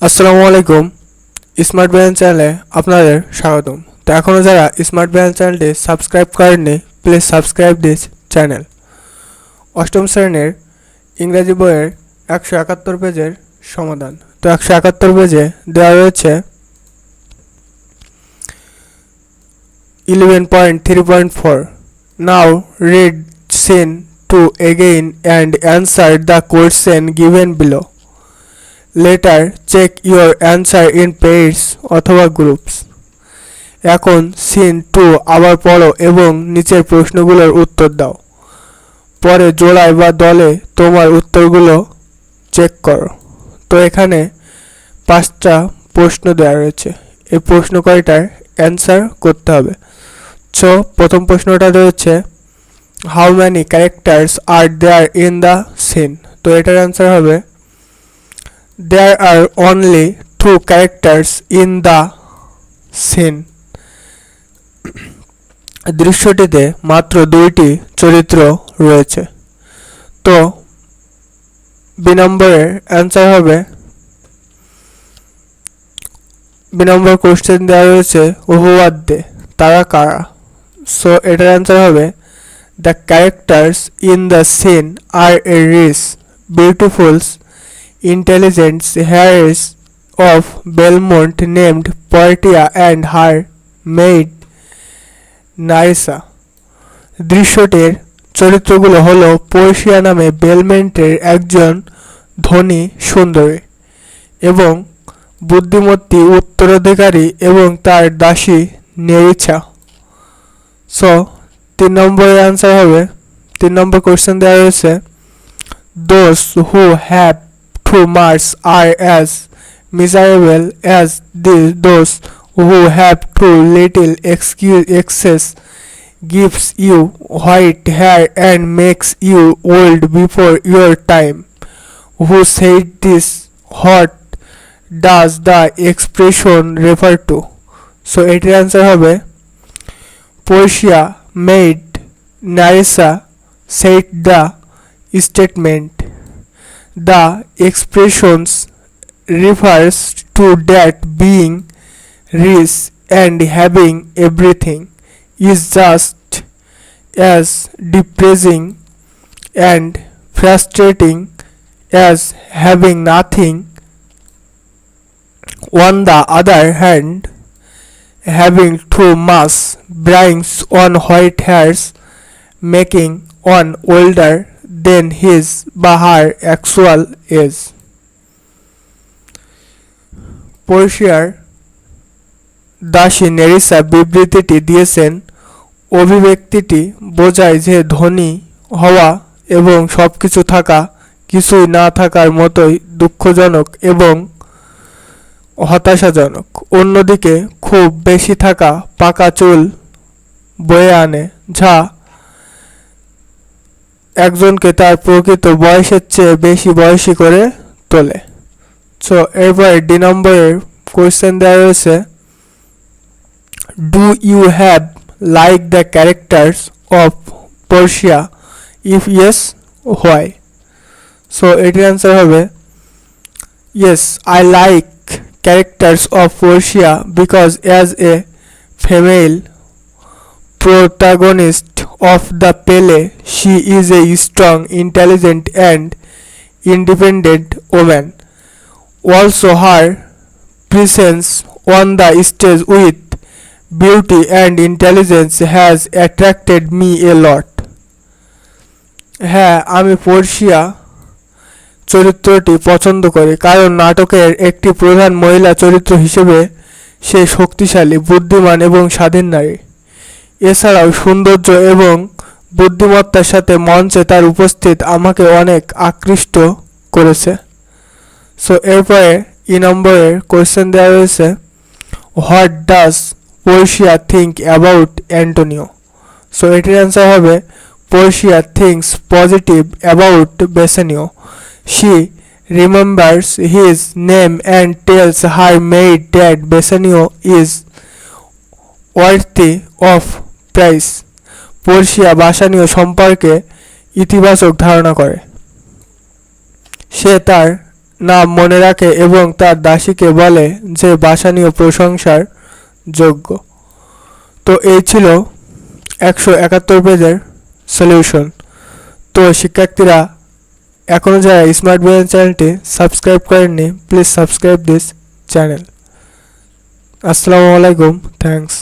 আসসালামু আলাইকুম স্মার্ট ব্যায়াম চ্যানেলে আপনাদের স্বাগতম। তো এখনও যারা স্মার্ট ব্যায়াম চ্যানেলটি সাবস্ক্রাইব করেননি প্লিজ সাবস্ক্রাইব দিস চ্যানেল অষ্টম শ্রেণির ইংরেজি বইয়ের একশো একাত্তর পেজের সমাধান। তো একশো একাত্তর পেজে দেওয়া রয়েছে eleven point three point four now read scene two again and answer the question given below later check your answer in pairs অথবা গ্রুপস এখন সিন টু আবার পড়ো এবং নিচের প্রশ্নগুলোর উত্তর দাও। পরে জোড়ায় বা দলে তোমার উত্তরগুলো চেক করো। তো এখানে পাঁচটা প্রশ্ন দেওয়া রয়েছে। এই প্রশ্ন কয়টার অ্যান্সার করতে হবে? সো প্রথম প্রশ্নটা রয়েছে how many characters are there in the scene তো এটার অ্যান্সার হবে there are only two characters in the scene. দৃশ্যটিতে মাত্র দুইটি চরিত্র রয়েছে। তো বি নম্বরের অ্যান্সার হবে। বি নম্বর কোশ্চেন দেওয়া রয়েছে, ওহুয়াদ্দে, তারা কারা? সো এটার অ্যান্সার হবে the characters in the scene are a rich beautiful intelligent heirs of Belmont named Portia and her maid Narissa. দৃশ্যটির চরিত্রগুলো হলো পোর্শিয়া নামে বেলমেন্টের একজন ধনী সুন্দরী এবং বুদ্ধিমতী উত্তরাধিকারী এবং তার দাসী নেরিছা সো তিন নম্বরের অ্যান্সার হবে, তিন নম্বর কোয়েশ্চেন দেওয়া রয়েছে those who have two marks are as miserable as the, those who have too little excuse, excess gives you white hair and makes you old before your time. Who said this? What does the expression refer to? So এটির answer হবে Portia made Narissa said the statement the expressions refers to that being rich and having everything is just as depressing and frustrating as having nothing. On the other hand having too much brings on white hairs making one older than his বা her actual age. পর্ষিয়ার দাসী Nerissa বিবৃতিটি দিয়েছেন অভিব্যক্তিটি বোঝায় যে ধনী হওয়া এবং সবকিছু থাকা কিছুই না থাকার মতোই দুঃখজনক এবং হতাশাজনক অন্যদিকে খুব বেশি থাকা পাকা চুল বয়ে আনে যা একজনকে তার প্রকৃত বয়সের চেয়ে বেশি বয়সী করে তোলে। সো এরপরে ডি নম্বরের কোয়েশ্চেন দেওয়া রয়েছে do you have like the characters of Portia if yes why so এটির অ্যান্সার হবে yes I like characters of Portia because as a female protagonist of the play, she is a strong, intelligent, and independent woman. Also, her presence on the stage with beauty and intelligence has attracted me a lot. হ্যাঁ আমি পর্ষিয়া চরিত্রটি পছন্দ করি কারণ নাটকের একটি প্রধান মহিলা চরিত্র হিসেবে সে শক্তিশালী বুদ্ধিমান এবং স্বাধীন নারী এছাড়াও সৌন্দর্য এবং বুদ্ধিমত্তার সাথে মঞ্চে তার উপস্থিত আমাকে অনেক আকৃষ্ট করেছে। সো এরপরে ই নম্বরের কোয়েশ্চেন দেওয়া রয়েছে what does Portia think about Antonio so এটির অ্যান্সার হবে Portia thinks positive about Bassanio she remembers his name and tells her maid that Bassanio is worthy of praise পর্ষিয়া Bassanio সম্পর্কে ইতিবাচক ধারণা করে। সে তার নাম মনে রাখে এবং তার দাসীকে বলে যে বাসানীয় প্রশংসার যোগ্য। তো এই ছিল একশো একাত্তর পেজের সলিউশন। তো শিক্ষার্থীরা এখনও যারা স্মার্ট ব্রেন চ্যানেলটি সাবস্ক্রাইব করেননি, প্লিজ সাবস্ক্রাইব দিস চ্যানেল। আসসালামু আলাইকুম, থ্যাঙ্কস।